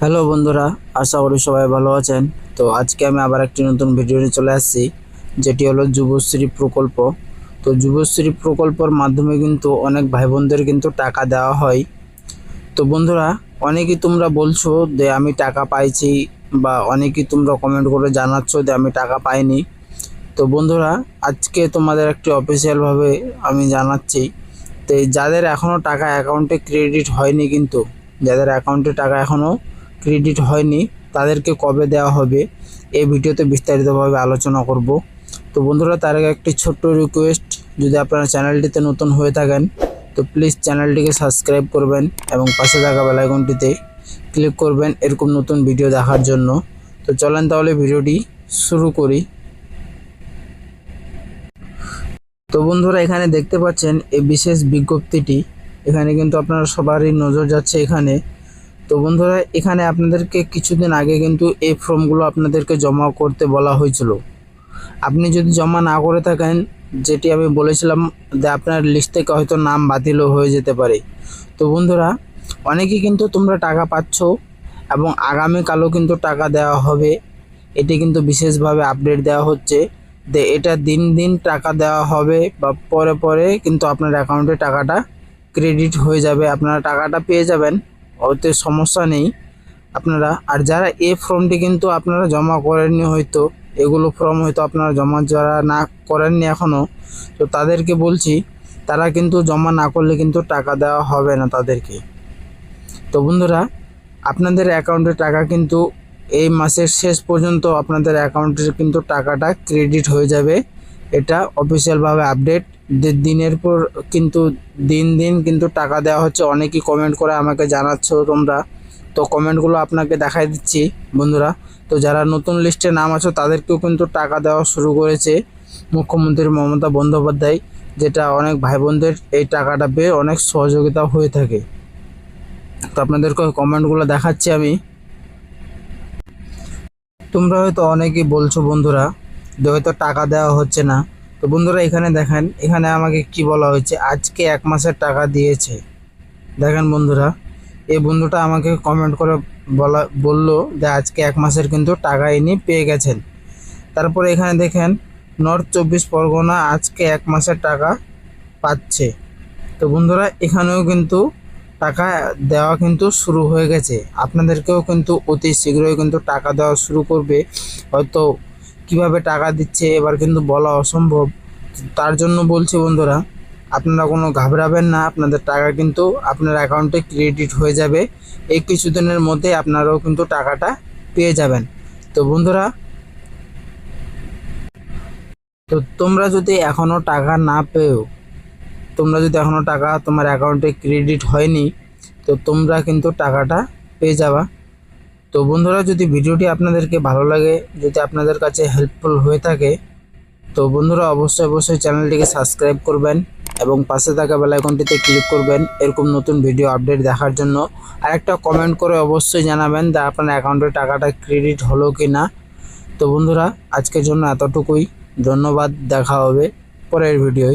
Hello বন্ধুরা, আশা করি সবাই ভালো আছেন। তো আজকে আমি আবার একটি নতুন ভিডিও নিয়ে চলে আসছি, যেটি হলো যুবশ্রী প্রকল্প। তো যুবশ্রী প্রকল্পের মাধ্যমে কিন্তু অনেক ভাই বোনদের কিন্তু টাকা দেওয়া হয়। তো বন্ধুরা, অনেকেই তোমরা বলছো যে আমি টাকা পাইছি বা অনেকেই তোমরা কমেন্ট করে জানাচ্ছ যে আমি টাকা পাইনি। তো বন্ধুরা, আজকে তোমাদের একটি অফিসিয়ালভাবে আমি জানাচ্ছি তো যাদের এখনও টাকা অ্যাকাউন্টে ক্রেডিট হয়নি কিন্তু, যাদের অ্যাকাউন্টে টাকা এখনও ক্রেডিট হয়নি, তাদেরকে কবে দেওয়া হবে, এই ভিডিওতে বিস্তারিতভাবে আলোচনা করব। তো বন্ধুরা, তার আগে একটি ছোট্ট রিকোয়েস্ট যদি আপনারা চ্যানেলটিতে নতুন হয়ে থাকেন, তো প্লিজ চ্যানেলটিকে সাবস্ক্রাইব করবেন এবং পাশে থাকা বেলাইকনটিতে ক্লিক করবেন এরকম নতুন ভিডিও দেখার জন্য। তো চলেন তাহলে ভিডিওটি শুরু করি। তো বন্ধুরা, এখানে দেখতে পাচ্ছেন এই বিশেষ বিজ্ঞপ্তিটি। এখানে কিন্তু আপনারা সবারই নজর যাচ্ছে এখানে তো বন্ধুরা, এখানে আপনাদেরকে কিছুদিন আগে কিন্তু এই ফর্মগুলো আপনাদেরকে জমা করতে বলা হয়েছিল। আপনি যদি জমা না করে থাকেন, যেটি আমি বলেছিলাম যে আপনার লিস্ট থেকে হয়তো নাম বাতিলও হয়ে যেতে পারে। তো বন্ধুরা অনেকেই কিন্তু তোমরা টাকা পাচ্ছ এবং আগামীকালও কিন্তু টাকা দেওয়া হবে। এটি কিন্তু বিশেষভাবে আপডেট দেওয়া হচ্ছে যে এটা দিন দিন টাকা দেওয়া হবে বা পরে পরে কিন্তু আপনার অ্যাকাউন্টে টাকাটা ক্রেডিট হয়ে যাবে, আপনারা টাকাটা পেয়ে যাবেন। ওতে সমস্যা নেই। আপনারা, আর যারা এ ফর্মটি কিন্তু আপনারা জমা করেননি হয়তো, এগুলো ফর্ম হয়তো আপনারা জমা যারা না করেননি এখনও তো তাদেরকে বলছি, তারা কিন্তু জমা না করলে কিন্তু টাকা দেওয়া হবে না তাদেরকে। তো বন্ধুরা, আপনাদের অ্যাকাউন্টে টাকা কিন্তু এই মাসের শেষ পর্যন্ত আপনাদের অ্যাকাউন্টে কিন্তু টাকাটা ক্রেডিট হয়ে যাবে। এটা অফিসিয়ালভাবে আপডেট দিনের পর কিন্তু দিন দিন কিন্তু টাকা দেওয়া হচ্ছে। অনেকেই কমেন্ট করে আমাকে জানাচ্ছ তোমরা। তো কমেন্টগুলো আপনাকে দেখাই দিচ্ছি, বন্ধুরা। তো যারা নতুন লিস্টে নাম আছো, তাদেরকেও কিন্তু টাকা দেওয়া শুরু করেছে মুখ্যমন্ত্রী মমতা বন্দ্যোপাধ্যায়, যেটা অনেক ভাই বোনদের এই টাকাটা পেয়ে অনেক সহযোগিতা হয়ে থাকে। তো আপনাদেরকে কমেন্টগুলো দেখাচ্ছি আমি। তোমরা হয়তো অনেকেই বলছো, বন্ধুরা, যে হয়তো টাকা দেওয়া হচ্ছে না। তো বন্ধুরা এখানে দেখেন, এখানে আমাকে কি বলা হয়েছে? আজকে এক মাসের টাকা দিয়েছে। দেখেন বন্ধুরা, এই বন্ধুটা আমাকে কমেন্ট করে বলা, বলল যে আজকে এক মাসের কিন্তু টাকা ইনি পেয়ে গেছেন। তারপরে এখানে দেখেন নর্থ চব্বিশ পরগনা আজকে এক মাসের টাকা পাচ্ছে। তো বন্ধুরা, এখানেও কিন্তু টাকা দেওয়া কিন্তু শুরু হয়ে গেছে। আপনাদেরকেও কিন্তু অতি শীঘ্রই কিন্তু টাকা দেওয়া শুরু করবে। হয়তো কীভাবে টাকা দিচ্ছে, এবার কিন্তু বলা অসম্ভব। তার জন্য বলছি বন্ধুরা, আপনারা কোনো ঘাবড়াবেন না, আপনাদের টাকা কিন্তু আপনার অ্যাকাউন্টে ক্রেডিট হয়ে যাবে। এই কিছুদিনের মধ্যে আপনারাও কিন্তু টাকাটা পেয়ে যাবেন। তো বন্ধুরা, তো তোমরা যদি এখনও টাকা না পেও, তোমরা যদি এখনও টাকা তোমার অ্যাকাউন্টে ক্রেডিট হয়নি, তো তোমরা কিন্তু টাকাটা পেয়ে যাবা। তো বন্ধুরা, যদি ভিডিওটি আপনাদেরকে ভালো লাগে, যদি আপনাদের কাছে হেল্পফুল হয়ে থাকে, তো বন্ধুরা অবশ্যই অবশ্যই চ্যানেলটিকে সাবস্ক্রাইব করবেন এবং পাশে থাকা বেলাইকনটিতে ক্লিক করবেন এরকম নতুন ভিডিও আপডেট দেখার জন্য। আর একটা কমেন্ট করে অবশ্যই জানাবেন যে আপনার অ্যাকাউন্টে টাকাটা ক্রেডিট হলো কি না তো বন্ধুরা, আজকের জন্য এতটুকুই। ধন্যবাদ, দেখা হবে পরের ভিডিওয়